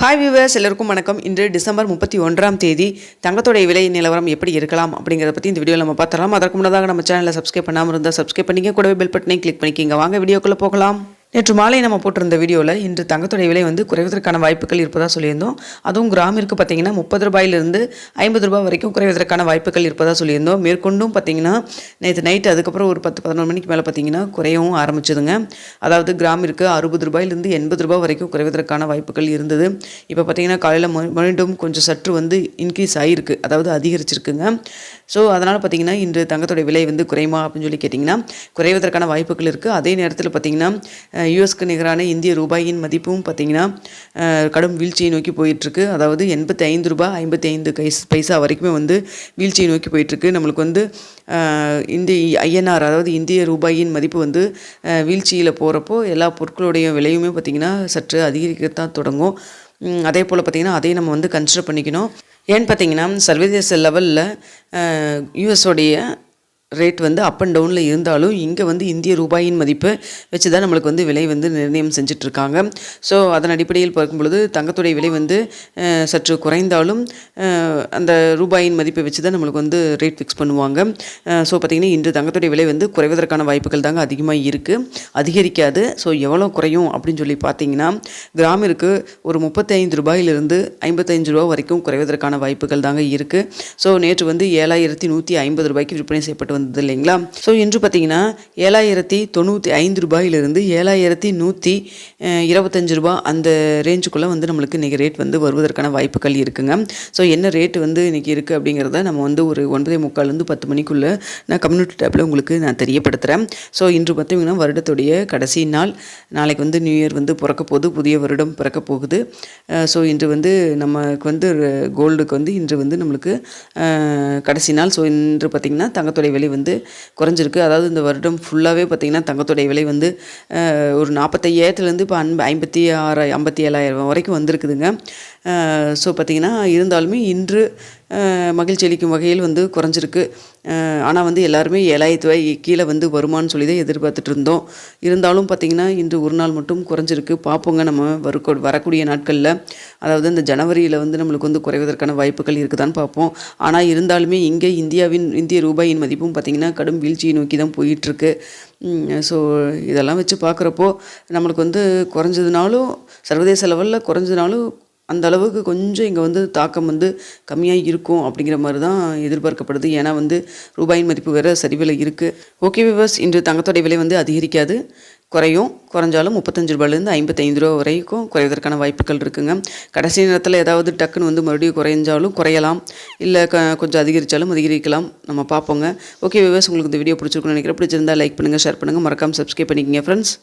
Hi viewers எல்லாருக்கும் வணக்கம். இன்று டிசம்பர் முப்பத்தி ஒன்றாம் தேதி தங்கத்தோடைய விலை நிலவரம் எப்படி இருக்கலாம் அப்படிங்கிறத பற்றி இந்த வீடியோவில் நம்ம பார்த்துடலாம். அதற்கு முன்னதாக நம்ம சேனலில் சப்ஸ்கிரைப் பண்ணாமல் இருந்தால் சப்ஸ்கிரைப் பண்ணிக்க கூடவே பெல் பட்டனை கிளிக் பண்ணிக்கிங்க. வாங்க வீடியோக்குள்ளே போகலாம். நேற்று மாலை நம்ம போட்டிருந்த வீடியோவில் இன்று தங்கத்தோடைய விலை வந்து குறைவதற்கான வாய்ப்புகள் இருப்பதாக சொல்லியிருந்தோம். அதுவும் கிராமிற்கு பார்த்தீங்கன்னா முப்பது ரூபாயிலிருந்து ஐம்பது ரூபாய் வரைக்கும் குறைவதற்கான வாய்ப்புகள் இருப்பதாக சொல்லியிருந்தோம். மேற்கொண்டும் பார்த்தீங்கன்னா நேற்று நைட்டு அதுக்கப்புறம் ஒரு பத்து பதினொரு மணிக்கு மேலே பார்த்தீங்கன்னா குறையவும் ஆரம்பிச்சதுங்க. அதாவது கிராமிற்கு அறுபது ரூபாயிலிருந்து எண்பது ரூபாய் வரைக்கும் குறைவதற்கான வாய்ப்புகள் இருந்தது. இப்போ பார்த்தீங்கன்னா காலையில் ம- மீண்டும் கொஞ்சம் சற்று வந்து இன்க்ரீஸ் ஆகியிருக்கு அதாவது அதிகரிச்சிருக்குங்க. ஸோ அதனால் பார்த்தீங்கன்னா இன்று தங்கத்துடைய விலை வந்து குறையுமா அப்படின்னு சொல்லி கேட்டிங்கன்னா குறைவதற்கான வாய்ப்புகள் இருக்குது அதே நேரத்தில் பார்த்தீங்கன்னா யூஎஸ்க்கு நிகரான இந்திய ரூபாயின் மதிப்பும் பார்த்திங்கன்னா கடும் வீழ்ச்சியை நோக்கி போயிட்டுருக்கு. அதாவது எண்பத்தி ஐந்து ரூபாய் ஐம்பத்தி ஐந்து கைஸ் பைசா வரைக்குமே வந்து வீழ்ச்சியை நோக்கி போயிட்டுருக்கு. நம்மளுக்கு வந்து அஹ், இந்திய ஐஎன்ஆர் அதாவது இந்திய ரூபாயின் மதிப்பு வந்து வீழ்ச்சியில் போகிறப்போ எல்லா பொருட்களுடைய விலையுமே பார்த்திங்கன்னா சற்று அதிகரிக்கத்தான் தொடங்கும். அதே போல் பார்த்திங்கன்னா அதையும் நம்ம வந்து கன்சிடர் பண்ணிக்கணும். ஏன்னு பார்த்தீங்கன்னா சர்வதேச லெவலில் யூஎஸோடைய ரேட் வந்து அப் அண்ட் டவுனில் இருந்தாலும் இங்கே வந்து இந்திய ரூபாயின் மதிப்பை வச்சு தான் நம்மளுக்கு வந்து விலை வந்து நிர்ணயம் செஞ்சிட்ருக்காங்க ஸோ அதன் அடிப்படையில் பார்க்கும் பொழுது தங்கத்துடைய விலை வந்து சற்று குறைந்தாலும் அந்த ரூபாயின் மதிப்பை வச்சு தான் நம்மளுக்கு வந்து ரேட் ஃபிக்ஸ் பண்ணுவாங்க. ஸோ பார்த்திங்கன்னா இன்று தங்கத்துடைய விலை வந்து குறைவதற்கான வாய்ப்புகள் தாங்க அதிகமாக இருக்குது அதிகரிக்காது. ஸோ எவ்வளோ குறையும் அப்படின்னு சொல்லி பார்த்தீங்கன்னா கிராமிற்கு ஒரு முப்பத்தைந்து ரூபாயிலிருந்து ஐம்பத்தஞ்சு ரூபா வரைக்கும் குறைவதற்கான வாய்ப்புகள் தாங்க இருக்குது ஸோ நேற்று வந்து ஏழாயிரத்தி நூற்றி ஐம்பது ரூபாய்க்கு விற்பனை செய்யப்பட்டு வந்தது இல்லைங்களா? ஸோ இன்று பார்த்தீங்கன்னா ஏழாயிரத்தி தொண்ணூற்றி ஐந்து ரூபாயிலிருந்து ஏழாயிரத்தி நூற்றி இருபத்தஞ்சு ரூபா அந்த ரேஞ்சுக்குள்ளே வந்து நம்மளுக்கு இன்றைக்கி ரேட் வந்து வருவதற்கான வாய்ப்புகள் இருக்குங்க. ஸோ என்ன ரேட்டு வந்து இன்றைக்கி இருக்குது அப்படிங்கிறத நம்ம வந்து ஒரு ஒன்பதே முக்கால்லேருந்து பத்து மணிக்குள்ளே நான் கம்யூனிட்டி டேப்பில் உங்களுக்கு நான் தெரியப்படுத்துகிறேன் ஸோ இன்று பார்த்தீங்கன்னா வருடத்துடைய கடைசி நாள். நாளைக்கு வந்து நியூ இயர் வந்து பிறக்க போகுது புதிய வருடம் பிறக்க போகுது. ஸோ இன்று வந்து நமக்கு வந்து கோல்டுக்கு வந்து இன்று வந்து நம்மளுக்கு கடைசி நாள். ஸோ இன்று பார்த்திங்கன்னா தங்கத்துடைய விலை வந்து குறைஞ்சிருக்கு. அதாவது இந்த வருடம் ஃபுல்லாகவே பார்த்திங்கன்னா தங்கத்துடைய விலை வந்து ஒரு நாற்பத்தையாயிரத்துலேருந்து இப்போ அன்பு ஐம்பத்தி ஆறு ஐம்பத்தி ஏழாயிரம் வரைக்கும் வந்திருக்குதுங்க. ஸோ பார்த்திங்கன்னா இருந்தாலுமே இன்று மகிழ்ச்சி அளிக்கும் வகையில் வந்து குறைஞ்சிருக்கு. ஆனால் வந்து எல்லாருமே ஏழாயிரத்து ரூபாய் கீழே வந்து வருமானு சொல்லி தான் எதிர்பார்த்துட்டு இருந்தோம். இருந்தாலும் பார்த்திங்கன்னா இன்று ஒரு நாள் மட்டும் குறைஞ்சிருக்கு. பார்ப்போங்க நம்ம வரு வரக்கூடிய நாட்களில். அதாவது இந்த ஜனவரியில் வந்து நம்மளுக்கு வந்து குறைவதற்கான வாய்ப்புகள் இருக்குதான்னு பார்ப்போம் ஆனால் இருந்தாலுமே இங்கே இந்தியாவின் இந்திய ரூபாயின் மதிப்பும் பார்த்திங்கன்னா கடும் வீழ்ச்சியை நோக்கி தான் போயிட்டுருக்கு. ஸோ இதெல்லாம் வச்சு பார்க்குறப்போ நம்மளுக்கு வந்து குறைஞ்சதுனாலும் சர்வதேச லெவலில் குறைஞ்சதுனாலும் அந்த அளவுக்கு கொஞ்சம் இங்கே வந்து தாக்கம் வந்து கம்மியாக இருக்கும் அப்படிங்கிற மாதிரி தான் எதிர்பார்க்கப்படுது. ஏன்னா வந்து ரூபாயின் மதிப்பு வேறு சரிவில் இருக்குது ஓகே விவர்ஸ் இன்று தங்கத்தோடைய விலை வந்து அதிகரிக்காது. குறையும். குறைஞ்சாலும் முப்பத்தஞ்சு ரூபாயிலேருந்து ஐம்பத்தைந்து ரூபா வரைக்கும் குறைவதற்கான வாய்ப்புகள் இருக்குங்க. கடைசி நேரத்தில் ஏதாவது டக்குன்னு வந்து மறுபடியும் குறைஞ்சாலும் குறையலாம். இல்லை க கொஞ்சம் அதிகரித்தாலும் அதிகரிக்கலாம். நம்ம பார்ப்போங்க. ஓகே விவர்ஸ் உங்களுக்கு இந்த வீடியோ பிடிச்சிருக்குன்னு நினைக்கிறேன். பிடிச்சிருந்தா லைக் பண்ணுங்கள் ஷேர் பண்ணுங்கள் மறக்காமல் சப்ஸ்கிரைப் பண்ணிக்கங்க ஃப்ரெண்ட்ஸ்